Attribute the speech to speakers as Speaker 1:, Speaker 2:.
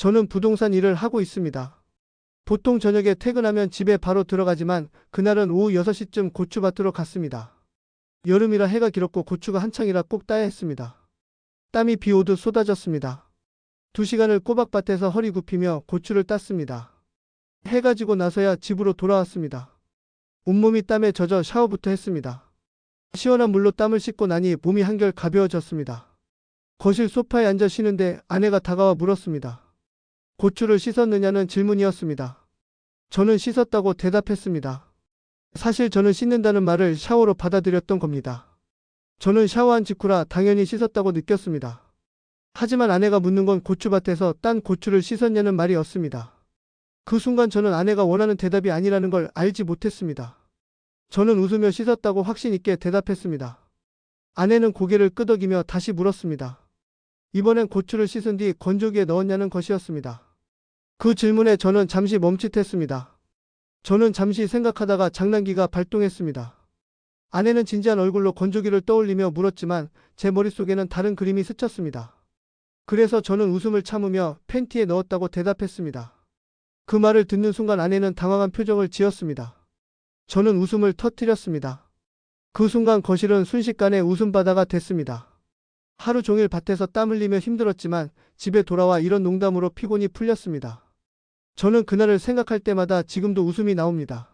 Speaker 1: 저는 부동산 일을 하고 있습니다. 보통 저녁에 퇴근하면 집에 바로 들어가지만 그날은 오후 6시쯤 고추밭으로 갔습니다. 여름이라 해가 길었고 고추가 한창이라 꼭 따야 했습니다. 땀이 비 오듯 쏟아졌습니다. 두 시간을 꼬박밭에서 허리 굽히며 고추를 땄습니다. 해가 지고 나서야 집으로 돌아왔습니다. 온몸이 땀에 젖어 샤워부터 했습니다. 시원한 물로 땀을 씻고 나니 몸이 한결 가벼워졌습니다. 거실 소파에 앉아 쉬는데 아내가 다가와 물었습니다. 고추를 씻었느냐는 질문이었습니다. 저는 씻었다고 대답했습니다. 사실 저는 씻는다는 말을 샤워로 받아들였던 겁니다. 저는 샤워한 직후라 당연히 씻었다고 느꼈습니다. 하지만 아내가 묻는 건 고추밭에서 딴 고추를 씻었냐는 말이었습니다. 그 순간 저는 아내가 원하는 대답이 아니라는 걸 알지 못했습니다. 저는 웃으며 씻었다고 확신 있게 대답했습니다. 아내는 고개를 끄덕이며 다시 물었습니다. 이번엔 고추를 씻은 뒤 건조기에 넣었냐는 것이었습니다. 그 질문에 저는 잠시 멈칫했습니다. 저는 잠시 생각하다가 장난기가 발동했습니다. 아내는 진지한 얼굴로 건조기를 떠올리며 물었지만 제 머릿속에는 다른 그림이 스쳤습니다. 그래서 저는 웃음을 참으며 팬티에 넣었다고 대답했습니다. 그 말을 듣는 순간 아내는 당황한 표정을 지었습니다. 저는 웃음을 터뜨렸습니다. 그 순간 거실은 순식간에 웃음바다가 됐습니다. 하루 종일 밭에서 땀 흘리며 힘들었지만 집에 돌아와 이런 농담으로 피곤이 풀렸습니다. 저는 그날을 생각할 때마다 지금도 웃음이 나옵니다.